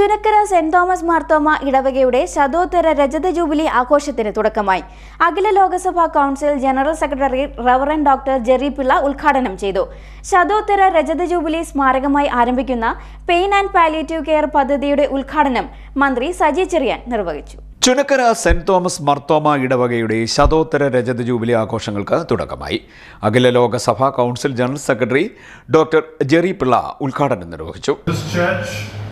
Chunakkara saint Thomas Marthoma ഇടവകയുടെ ശതോത്തര രജത jubilee ആഘോഷത്തിന് തുടക്കമായി. അഖില ലോകസഭാ council general secretary reverend doctor Jerry Pillai ഉദ്ഘാടനം ചെയ്തു. ശതോത്തര രജത ജൂബിലി സ്മാരകമായി ആരംഭിക്കുന്ന പെയിൻ ആൻഡ് പാലിയേറ്റീവ് കെയർ പദ്ധതിയുടെ ഉദ്ഘാടനം മന്ത്രി സജി ചെറിയാൻ നിർവഹിച്ചു. ചുനക്കര സെന്റ് തോമസ് മർത്തോമ ഇടവകയുടെ ശതോത്തര രജത ജൂബിലി ആഘോഷങ്ങൾക്ക് തുടക്കമായി. അഖില ലോകസഭാ council general secretary doctor Jerry Pillai ഉദ്ഘാടനം നിർവഹിച്ചു.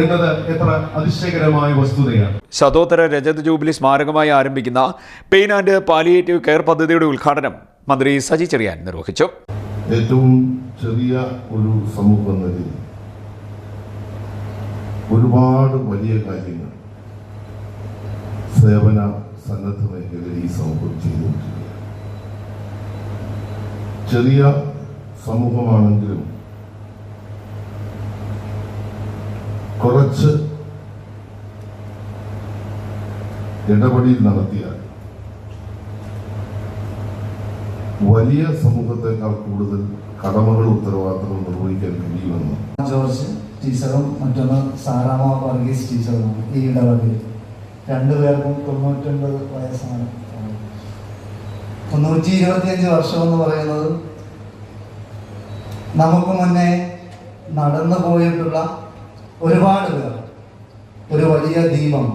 എന്നത് എത്ര അതിശയകരമായ വസ്തുതയാണ്. ശതോത്തര രജത ജൂബിലി സ്മാരകമായി ആരംഭിക്കുന്ന പെയിൻ ആൻഡ് പാലിയേറ്റീവ് കെയർ പദ്ധതിയുടെ ഉദ്ഘാടനം മന്ത്രി സജി ചെറിയാൻ നിർവഹിച്ചു. ഏറ്റവും ചെറിയ ഒരു സമൂഹം എന്ന ഒരുപാട് വലിയ കാര്യങ്ങൾ സേവന സന്നദ്ധ മേഖലയിൽ ഈ സമൂഹം ചെയ്തുകൊണ്ടിരിക്കുക ചെറിയ സമൂഹമാണെങ്കിലും കുറച്ച് ഇടപെടൽ നടത്തിയാൽ വലിയ സമൂഹത്തെക്കാൾ കൂടുതൽ കടമകൾ ഉത്തരവാദിത്തങ്ങൾ നിർവഹിക്കാൻ കഴിയുമെന്ന്. ജോർജ് ടീച്ചറും മറ്റൊന്ന് സാറാമ വർഗീസ് ടീച്ചറുമാണ് ഈ ഇടപെടൽ. രണ്ടുപേർക്കും തൊണ്ണൂറ്റൊൻപത് വയസ്സാണ്. തൊണ്ണൂറ്റി ഇരുപത്തിയഞ്ച് വർഷം എന്ന് പറയുന്നത് നമുക്ക് മുന്നേ നടന്നു പോയിട്ടുള്ള ഒരുപാട് പേർ. ഒരു വലിയ ദീപം.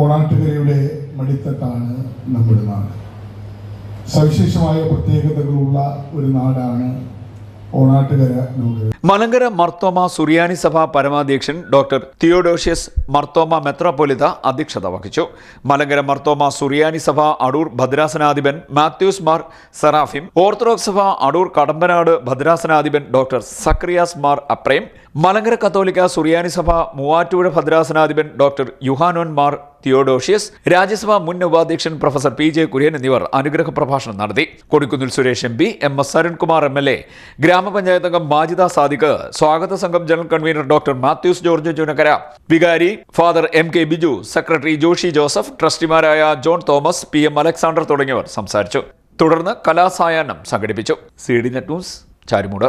ഓണാട്ടുകരയുടെ മടിത്തട്ടാണ് നമ്മുടെ നാട് സവിശേഷമായ പ്രത്യേകതകളുള്ള ഒരു നാടാണ് ഓണാട്ടുകര നോട് മലങ്കര മർത്തോമ സുറിയാനി സഭ പരമാധ്യക്ഷൻ ഡോക്ടർ തിയോഡോഷ്യസ് മർത്തോമ മെത്രാപൊലിത അധ്യക്ഷത വഹിച്ചു. മലങ്കര മർത്തോമ സുറിയാനി സഭ അടൂർ ഭദ്രാസനാധിപൻ മാത്യൂസ് മാർ സെറാഫിം ഓർത്തഡോക്സ് സഭ അടൂർ കടമ്പനാട് ഭദ്രാസനാധിപൻ ഡോക്ടർ സക്രിയാസ് മാർ അപ്രേം മലങ്കര കത്തോലിക്ക സുറിയാനി സഭ മൂവാറ്റുപുഴ ഭദ്രാസനാധിപൻ ഡോക്ടർ യുഹാനോൻ മാർ തിയോഡോഷ്യസ് രാജ്യസഭാ മുൻ ഉപാധ്യക്ഷൻ പ്രൊഫസർ പി ജെ കുര്യൻ എന്നിവർ അനുഗ്രഹ പ്രഭാഷണം നടത്തി. Kodikunnil Suresh M P M S Arunkumar M L A ഗ്രാമപഞ്ചായത്ത് അംഗം മാജിദ സാദിഖ് സ്വാഗത സംഘം general convener doctor Mathews George Chunakkara. വികാരി father M K Biju secretary Joshi Joseph ട്രസ്റ്റിമാരായ John Thomas P M Alexander തുടങ്ങിയവർ സംസാരിച്ചു. തുടർന്ന് കലാസായാഹ്നം സംഘടിപ്പിച്ചു. C D net news Charimoodu.